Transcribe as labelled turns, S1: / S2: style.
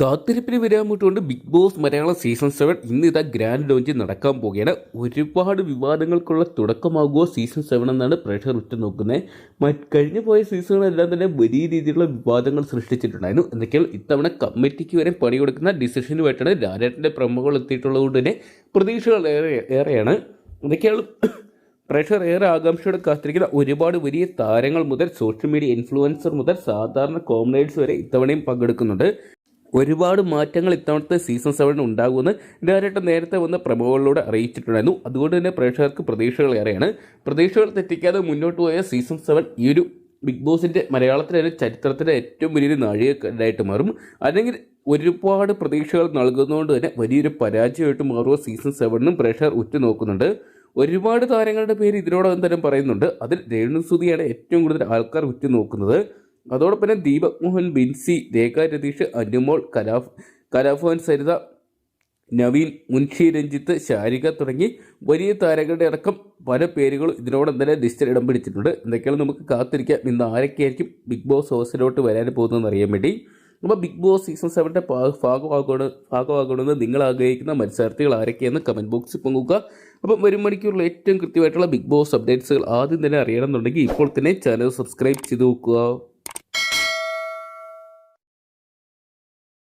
S1: കാത്തിരിപ്പിന് വിരാമിട്ടുകൊണ്ട് Big Boss Malayalam season seven ഇന്ന് ഇതാ ഗ്രാൻഡ് ലോഞ്ച് നടക്കാൻ പോവുകയാണ്. ഒരുപാട് വിവാദങ്ങൾക്കുള്ള തുടക്കമാകുമോ സീസൺ സെവൻ എന്നാണ് പ്രേക്ഷകർ ഉറ്റുനോക്കുന്നത്. മറ്റ് കഴിഞ്ഞു പോയ സീസണുകളെല്ലാം തന്നെ വലിയ രീതിയിലുള്ള വിവാദങ്ങൾ സൃഷ്ടിച്ചിട്ടുണ്ടായിരുന്നു. എന്തൊക്കെയാണ് ഇത്തവണ കമ്മിറ്റിക്ക് വരെ പണി കൊടുക്കുന്ന ഡിസിഷനുമായിട്ടാണ് രാജേട്ടന്റെ പ്രമുഖകൾ എത്തിയിട്ടുള്ളതുകൊണ്ട് തന്നെ പ്രതീക്ഷകൾ ഏറെ ഏറെയാണ്. എന്തൊക്കെയാണ് പ്രേക്ഷകർ ഏറെ ആകാംക്ഷയോടെ കാത്തിരിക്കുന്ന ഒരുപാട് വലിയ താരങ്ങൾ മുതൽ സോഷ്യൽ മീഡിയ ഇൻഫ്ലുവൻസർ മുതൽ സാധാരണ കോമഡേഴ്സ് വരെ ഇത്തവണയും പങ്കെടുക്കുന്നുണ്ട്. ഒരുപാട് മാറ്റങ്ങൾ ഇത്തവണത്തെ സീസൺ സെവൻ ഉണ്ടാകുമെന്ന് ഡയറക്ടർ നേരത്തെ വന്ന പ്രമുഖകളിലൂടെ അറിയിച്ചിട്ടുണ്ടായിരുന്നു. അതുകൊണ്ട് തന്നെ പ്രേക്ഷകർക്ക് പ്രതീക്ഷകൾ ഏറെയാണ്. പ്രതീക്ഷകൾ തെറ്റിക്കാതെ മുന്നോട്ട് പോയ സീസൺ സെവൻ ഈ ഒരു ബിഗ് ബോസിന്റെ മലയാളത്തിലെ ചരിത്രത്തിലെ ഏറ്റവും വലിയൊരു നാഴികക്കല്ലായിട്ട് മാറും. അല്ലെങ്കിൽ ഒരുപാട് പ്രതീക്ഷകൾ നൽകുന്നതുകൊണ്ട് തന്നെ വലിയൊരു പരാജയമായിട്ട് മാറുക സീസൺ സെവനും പ്രേക്ഷകർ ഉറ്റുനോക്കുന്നുണ്ട്. ഒരുപാട് താരങ്ങളുടെ പേര് ഇതിനോടകം തന്നെ പറയുന്നുണ്ട്. അതിൽ രേണുസുതിയാണ് ഏറ്റവും കൂടുതൽ ആൾക്കാർ ഉറ്റുനോക്കുന്നത്. അതോടൊപ്പം തന്നെ ദീപക് മോഹൻ ബിൻസി രേഖ രതീഷ് അനുമോൾ കലാഫ് കലാഭവൻ സരിത നവീൻ മുൻഷി രഞ്ജിത്ത് ശാരിക തുടങ്ങി വലിയ താരങ്ങളുടെ അടക്കം പല പേരുകളും ഇതിനോടൊപ്പം തന്നെ ലിസ്റ്റിൽ ഇടം പിടിച്ചിട്ടുണ്ട്. എന്തൊക്കെയാണ് നമുക്ക് കാത്തിരിക്കാം. ഇന്ന് ആരൊക്കെയായിരിക്കും ബിഗ് ബോസ് ഹൗസിലോട്ട് വരാൻ പോകുന്നതെന്ന് അറിയാൻ വേണ്ടി. അപ്പോൾ ബിഗ് ബോസ് സീസൺ സെവന്റെ ഭാഗമാകണം ഭാഗമാകണമെന്ന് നിങ്ങൾ ആഗ്രഹിക്കുന്ന മത്സരാർത്ഥികൾ ആരൊക്കെയെന്ന് കമന്റ് ബോക്സിൽ പങ്കുക അപ്പം വരും മണിക്കൂറിൽ ഏറ്റവും കൃത്യമായിട്ടുള്ള ബിഗ് ബോസ് അപ്ഡേറ്റ്സുകൾ ആദ്യം തന്നെ അറിയണമെന്നുണ്ടെങ്കിൽ ഇപ്പോൾ തന്നെ ചാനൽ സബ്സ്ക്രൈബ് ചെയ്ത് നോക്കുക